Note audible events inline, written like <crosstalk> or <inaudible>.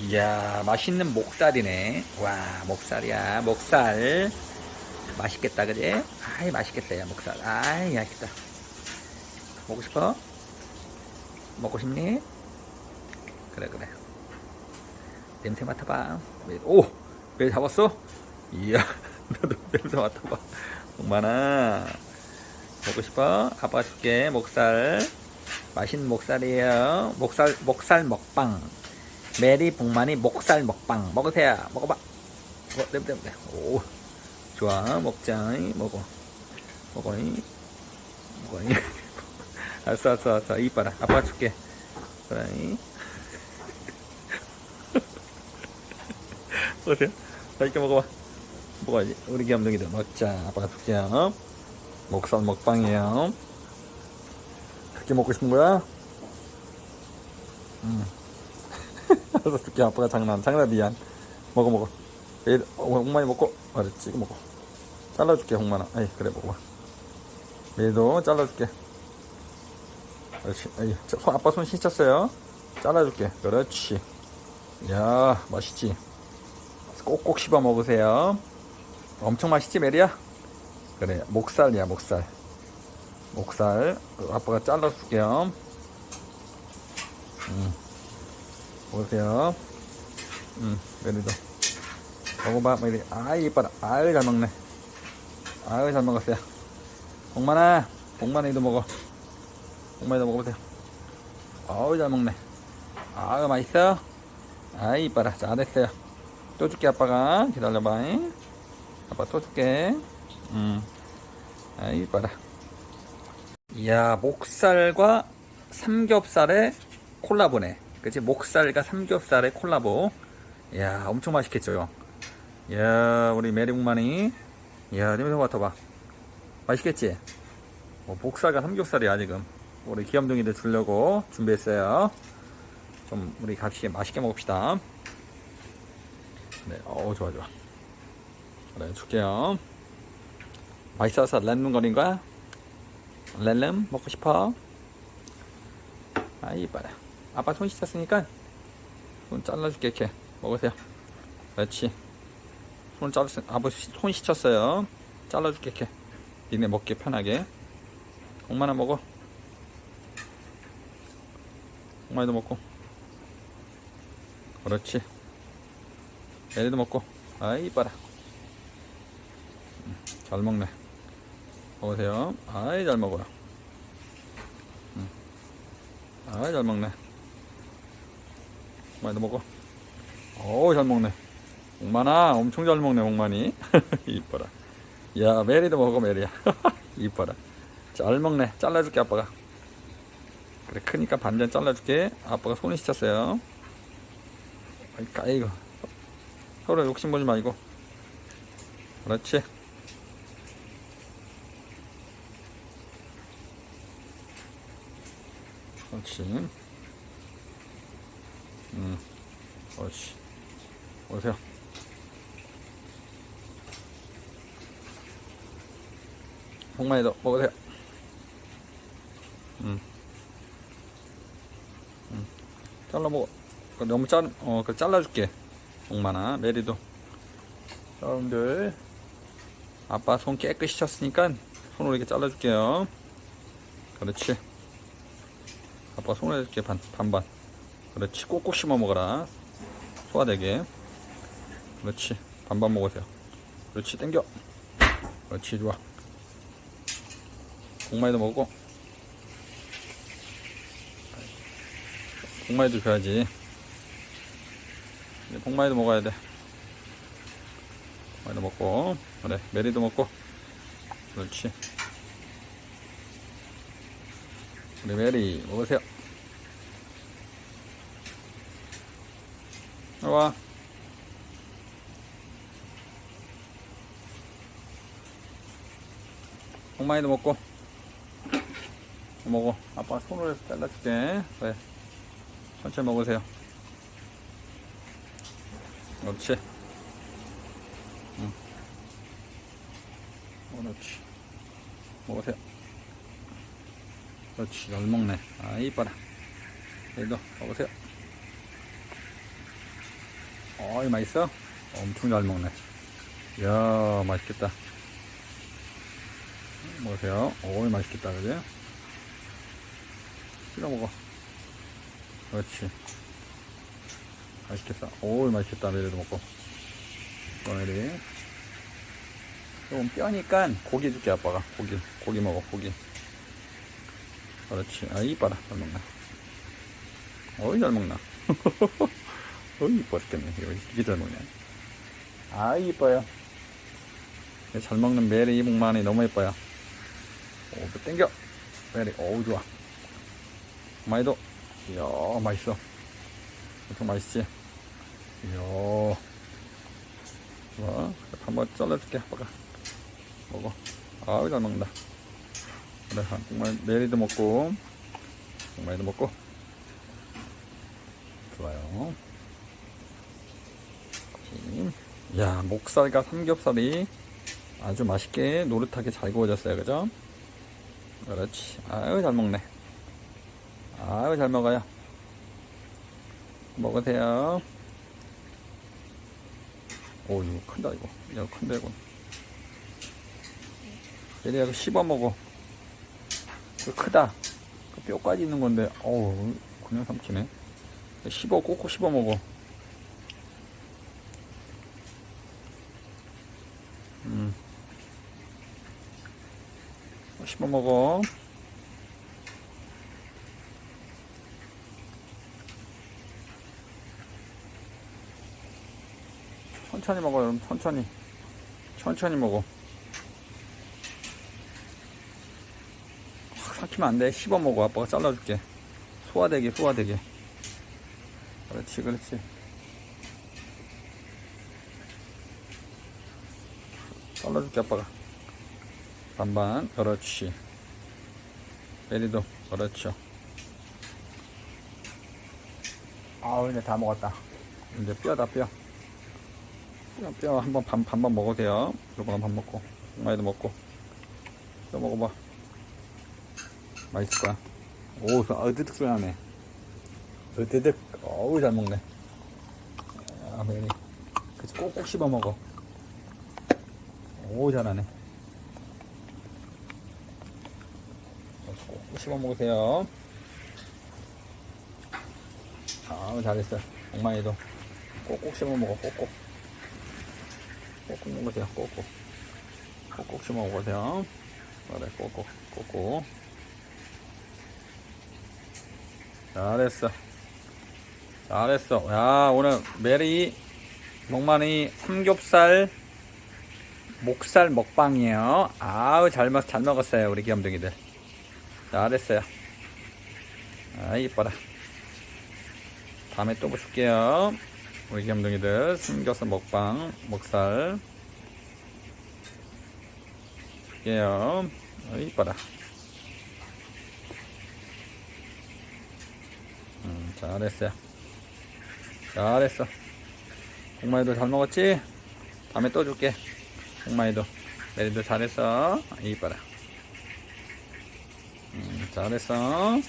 이야, 맛있는 목살이네. 와, 목살이야. 목살. 맛있겠다, 그지? 아이, 맛있겠다, 야, 목살. 아이, 맛있겠다. 먹고 싶어? 먹고 싶니? 그래, 그래. 냄새 맡아봐. 매- 오! 매 잡았어? 이야, <laughs> 너도 냄새 맡아봐. 엄마나. 먹고 싶어? 아빠가 줄게, 목살. 맛있는 목살이에요. 목살, 목살 먹방. 메리 복만이 목살 먹방. 먹으세요. 먹어봐. 어, 냄새, 냄새. 오. 좋아. 먹자. 먹어. 먹어이. 먹어이. <laughs> 알았어, 알았어, 알았어. 이뻐라. 아빠가 줄게. 그래. <laughs> 보세요. 맛있게 먹어봐. 먹어야지. 우리 귀염둥이들 먹자. 아빠가 줄게요. 목살 먹방이에요. 그렇게 먹고 싶은 거야? 응. 줄게. 아빠가 장난. 장난 미안. 먹어, 먹어. 얘, 어, 홍만이 먹고. 그렇지, 먹어. 잘라줄게, 홍만아. 아이, 그래, 먹어. 얘도 잘라줄게. 그렇지. 아이, 저, 손, 아빠 손 씻었어요. 잘라줄게. 그렇지. 야 맛있지? 꼭꼭 씹어 먹으세요. 엄청 맛있지, 메리야? 그래, 목살이야, 목살. 목살. 그 아빠가 잘라줄게요. 음. 보세요. 음, 메리도. 먹어봐, 메리. 아이, 이뻐라. 아유, 잘 먹네. 아유, 잘 먹었어요. 복만아, 복만이도 먹어. 복만이도 먹어보세요. 아우, 잘 먹네. 아유, 맛있어? 아이, 이뻐라. 잘했어요. 또 줄게, 아빠가. 기다려봐. 잉? 아빠 또 줄게. 음. 아이, 이뻐라. 이야, 목살과 삼겹살의 콜라보네. 그치? 목살과 삼겹살의 콜라보. 이야, 엄청 맛있겠죠? 이야, 우리 메리국만이. 이야, 냄새 맡아봐. 맛있겠지? 뭐, 목살과 삼겹살이야, 지금. 우리 귀염둥이들 주려고 준비했어요. 좀, 우리 같이 맛있게 먹읍시다. 네, 어우, 좋아, 좋아. 그래, 줄게요. 맛있어서 랜문거린 거야? 렐름 먹고 싶어? 아이 이뻐라 아빠 손 씻었으니까 손 잘라줄게 이렇게. 먹으세요. 그렇지. 손 자르 아빠 손 씻었어요. 잘라줄게 이렇게. 니네 먹기 편하게. 엄마나 먹어. 엄마도 먹고. 그렇지. 얘네도 먹고. 아이 이뻐라. 음, 잘 먹네. 먹으세요. 아이, 잘 먹어요. 응. 아이, 잘 먹네. 많이도 먹어. 어우, 잘 먹네. 옥만아, 엄청 잘 먹네, 옥만이. <laughs> 이뻐라. 야, 메리도 먹어, 메리야. <laughs> 이뻐라. 잘 먹네. 잘라줄게, 아빠가. 그래, 크니까 반전 잘라줄게. 아빠가 손을 씻었어요. 아이까, 이거. 서로 욕심 보지 말고. 그렇지. 그렇지. 음, 그렇지. 오세요. 홍만이도 먹으세요. 음. 음. 잘라 먹어. 그 너무 잘, 어, 그 잘라줄게. 홍만아, 메리도. 여러분들, 아빠 손 깨끗이 쳤으니까 손으로 이렇게 잘라줄게요. 그렇지. 아빠 손에 이렇게 반, 반반. 그렇지. 꼭꼭 씹어 먹어라. 소화되게. 그렇지. 반반 먹으세요. 그렇지. 땡겨. 그렇지. 좋아. 공마이도 먹고. 공마이도 줘야지. 이제 공마이도 먹어야 돼. 공마이도 먹고. 그래. 메리도 먹고. 그렇지. 우리 메리 먹으세요. 와. 홍마이도 먹고. 먹어. 아빠 손으로 해서 잘라줄게. 그래. 천천히 먹으세요. 그렇지. 응. 그렇지. 먹으세요. 그렇지. 잘 먹네. 아, 이뻐라. 얘도 먹으세요. 어이 맛있어? 엄청 잘 먹네. 이야 맛있겠다. 먹으세요. 어이 맛있겠다 그지? 찍어 먹어. 그렇지. 맛있겠다 어이 맛있겠다. 메리도 먹고. 너네들이. 조금 뼈니까 고기 줄게 아빠가. 고기 고기 먹어 고기. 그렇지. 아 이뻐라. 잘 먹나 어이 잘 먹나 <laughs> 어이 이뻐 죽겠네 이거. 이게 잘 먹네. 아 이뻐요. 잘 먹는 메리 이목만이 너무 이뻐요. 오그 땡겨. 메리 어우 좋아. 많이도 이야 맛있어. 엄청 맛있지? 이야. 좋아. 한번 잘라줄게 아빠가. 먹어. 아우 잘 먹는다. 그래 정말 메리도 먹고 정말도 먹고. 좋아요 야 목살과 삼겹살이 아주 맛있게 노릇하게 잘 구워졌어요. 그죠? 그렇지. 아유 잘 먹네. 아유 잘 먹어요. 먹으세요. 오 이거 큰다 이거. 이거 큰데 이거. 얘네가 이거 씹어 먹어. 그 크다. 그 뼈까지 있는 건데 어우 그냥 삼키네. 씹어 꼭꼭 씹어 먹어 씹어 먹어. 천천히 먹어 여러분 천천히. 천천히 먹어. 확 삭히면 안 돼. 씹어 먹어. 아빠가 잘라줄게. 소화되게 소화되게. 그렇지 그렇지. 잘라줄게 아빠가 반반 그렇지 메리도 그렇죠 아우 이제 다 먹었다 이제 뼈다 뼈 뼈, 뼈 한번 반, 반반 먹어도 돼요. 요거는 밥 먹고, 엄마도 먹고. 뼈 먹어봐. 맛있을 거야. 오, 소- 으드득 소리 나네. 으드득. 어우, 잘 먹네. 아, 메리. 그치, 꼭꼭 씹어 먹어. 오, 잘하네. 꼭꼭 씹어 먹으세요. 아우, 잘했어. 엉망이도. 꼭꼭 씹어 먹어, 꼭꼭. 꼭꼭 먹으세요. 꼭꼭. 꼭꼭 씹어 먹으세요. 그래, 꼭꼭, 꼭꼭. 잘했어. 잘했어. 야, 오늘 메리 먹만이 삼겹살 목살 먹방이에요. 아우, 잘, 먹, 잘 먹었어요. 우리 귀염둥이들. 잘했어요. 아, 이뻐라. 다음에 또 보실게요. 우리 귀염둥이들 삼겹살 먹방 목살. 볼게요. 어, 이뻐라. 음, 잘했어요. 잘했어. 공마이도 잘 먹었지? 다음에 또 줄게. 공마이도. 메리도 잘했어. 이뻐라. 음, 잘했어